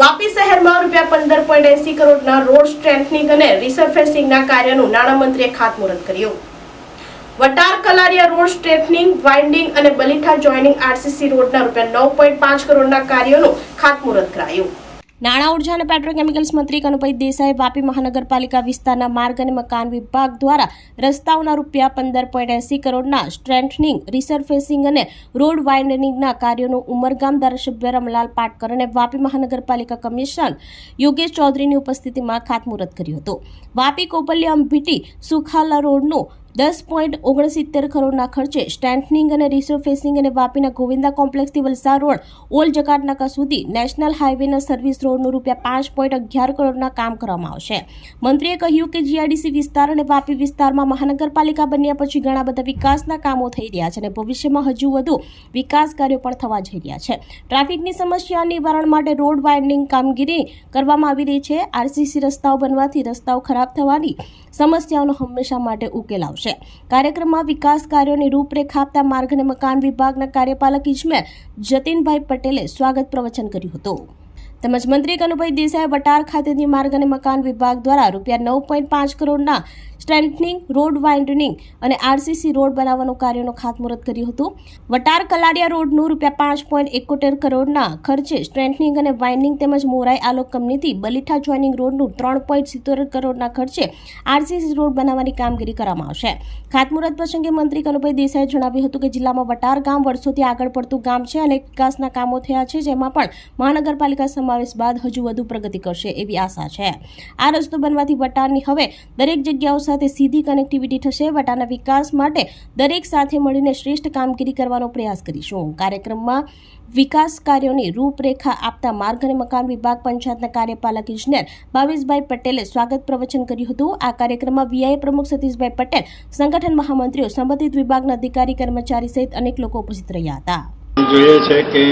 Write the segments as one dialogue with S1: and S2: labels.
S1: વાપી શહેરમાં રૂપિયા પંદર પોઈન્ટ એસી કરોડના રોડ સ્ટ્રેન્થનિંગ અને રિસર્ફેસિંગના કાર્યનું નાણામંત્રીએ ખાતમુહૂર્ત કર્યું. Vatar Kalariya road straightening widening અને બલીઠા જોઇનિંગ આરસીસી રોડના રૂપિયા નવ પોઈન્ટ પાંચ કરોડના કાર્યોનું ખાતમુહૂર્ત કરાયું. નાણાં ઊર્જા અને પેટ્રોકેમિકલ્સ મંત્રી કનુભાઈ દેસાઈ વાપી મહાનગરપાલિકા વિસ્તારના માર્ગ અને મકાન વિભાગ દ્વારા રસ્તાઓના રૂપિયા પંદર પોઈન્ટ એસી કરોડના સ્ટ્રેન્થનિંગ, રિસર્ફેસિંગ અને રોડ વાઇન્ડનિંગના કાર્યોનું ઉમરગામ ધારાસભ્ય રમલાલ પાટકર અને વાપી મહાનગરપાલિકા કમિશનર યોગેશ ચૌધરીની ઉપસ્થિતિમાં ખાતમુહૂર્ત કર્યું હતું. વાપી કોપલિયા અંભીટી સુખાલા રોડનું દસ પોઈન્ટ ઓગણસિત્તેર કરોડના ખર્ચે સ્ટ્રેન્થનિંગ અને રિસર્ફેસિંગ અને વાપીના ગોવિંદા કોમ્પ્લેક્સથી વલસાડ રોડ, ઓલ જકાત નાકા સુધી નેશનલ હાઈવેના સર્વિસ રોડનું રૂપિયા પાંચ પોઈન્ટ અગિયાર કરોડના કામ કરવામાં આવશે. મંત્રીએ કહ્યું કે જીઆઈડીસી વિસ્તાર અને વાપી વિસ્તારમાં મહાનગરપાલિકા બન્યા પછી ઘણા બધા વિકાસના કામો થઈ રહ્યા છે અને ભવિષ્યમાં હજુ વધુ વિકાસ કાર્યો પણ થવા જઈ રહ્યા છે. ટ્રાફિકની સમસ્યા નિવારણ માટે રોડ વાઇન્ડિંગ કામગીરી કરવામાં આવી રહી છે. આરસીસી રસ્તાઓ બનવાથી રસ્તાઓ ખરાબ થવાની સમસ્યાઓનો હંમેશા માટે ઉકેલ આવશે. કાર્યક્રમમાં વિકાસ કાર્યોની રૂપરેખા આપતા માર્ગ અને મકાન વિભાગના કાર્યપાલક ઇજમેર જતીનભાઈ પટેલે સ્વાગત પ્રવચન કર્યું હતું. તેમજ મંત્રી કનુભાઈ દેસાઈ વટાર ખાતેની માર્ગ અને મકાન વિભાગ દ્વારા રૂપિયા નવ પોઈન્ટ પાંચ કરોડના સ્ટ્રેન્થનિંગ, રોડ વાઇન્ડનિંગ અને આરસીસી રોડ બનાવવાનું કાર્યનું ખાતમુહૂર્ત કર્યું હતું. વટાર કલાડિયા રોડનું રૂપિયા પાંચ પોઈન્ટ એકોતેર કરોડના ખર્ચે સ્ટ્રેન્થનિંગ અને વાઇન્ડિંગ તેમજ મોરાઈ આલોક કંપનીથી બલીઠા જોઇનિંગ રોડનું ત્રણ પોઈન્ટ સિત્તેર કરોડના ખર્ચે આરસીસી રોડ બનાવવાની કામગીરી કરવામાં આવશે. ખાતમુહૂર્ત પ્રસંગે મંત્રી કનુભાઈ દેસાઈએ જણાવ્યું હતું કે જિલ્લામાં વટાર ગામ વર્ષોથી આગળ પડતું ગામ છે અને વિકાસના કામો થયા છે, જેમાં પણ મહાનગરપાલિકા સમાવેશ બાદ હજુ વધુ પ્રગતિ કરશે એવી આશા છે. આ રસ્તો બનવાથી વટાણની હવે દરેક જગ્યાઓ સાથે સીધી કનેક્ટિવિટી થશે. વટાના વિકાસ માટે દરેક સાથે મળીને શ્રેષ્ઠ કામગીરી કરવાનો પ્રયાસ કરીશું. કાર્યક્રમમાં વિકાસ કાર્યોની રૂપરેખા આપતા માર્ગ અને મકાન વિભાગ પંચાયતના કાર્યપાલક ઇજનેર ભાવેશભાઈ પટેલે સ્વાગત પ્રવચન કર્યું હતું. આ કાર્યક્રમમાં વીઆઈ પ્રમુખ સતીશભાઈ પટેલ, સંગઠન મહામંત્રીઓ, સંબંધિત વિભાગના અધિકારી, કર્મચારી સહિત અનેક લોકો ઉપસ્થિત રહ્યા હતા.
S2: જોઈએ છે કે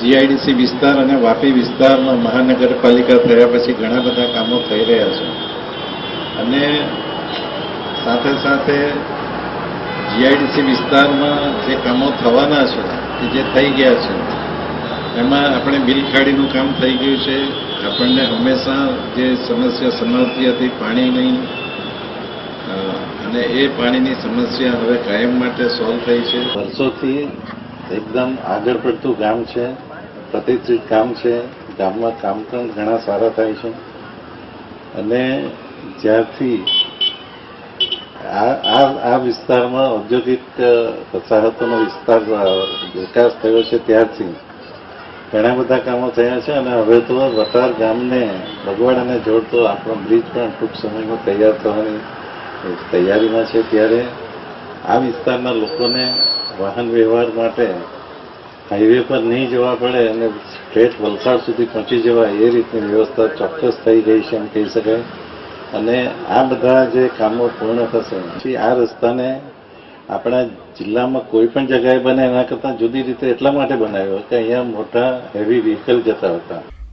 S2: જીઆઈડીસી વિસ્તાર અને વાપી વિસ્તારમાં મહાનગરપાલિકા થયા પછી ઘણા બધા કામો થઈ રહ્યા છે. અને સાથે સાથે જીઆઈડીસી વિસ્તારમાં જે કામો થવાના છે કે જે થઈ ગયા છે, એમાં આપણે બિલ ખાડીનું કામ થઈ ગયું છે. આપણને હંમેશા જે સમસ્યા સમાવતી હતી પાણીની અને એ પાણીની સમસ્યા હવે કાયમ માટે સોલ્વ થઈ છે. વર્ષોથી એકદમ આગળ પડતું ગામ છે. પ્રતિષ્ઠિત કામ છે, ગામમાં કામ પણ ઘણા સારા થાય છે. અને જ્યારથી આ આ વિસ્તારમાં ઔદ્યોગિક વસાહતોનો વિસ્તાર વિકાસ થયો છે ત્યારથી. ઘણા બધા કામો થયા છે અને હવે તો વટાર ગામને બગવાડાને જોડતો આપણો બ્રિજ પણ ટૂંક સમયમાં તૈયાર થવાની તૈયારીમાં છે ત્યારે. આ વિસ્તારના લોકોને વાહન વ્યવહાર માટે હાઈવે પર નહીં જવા પડે અને સ્ટ્રેટ વલસાડ સુધી પહોંચી જવાય એ રીતની વ્યવસ્થા ચોક્કસ થઈ ગઈ છે એમ કહી શકાય. અને આ બધા જે કામો પૂર્ણ થશે, પછી આ રસ્તાને આપણા જિલ્લામાં કોઈ પણ જગ્યાએ બને એના કરતાં જુદી રીતે એટલા માટે બનાવ્યો કે અહીંયા મોટા હેવી વ્હીકલ જતા હતા.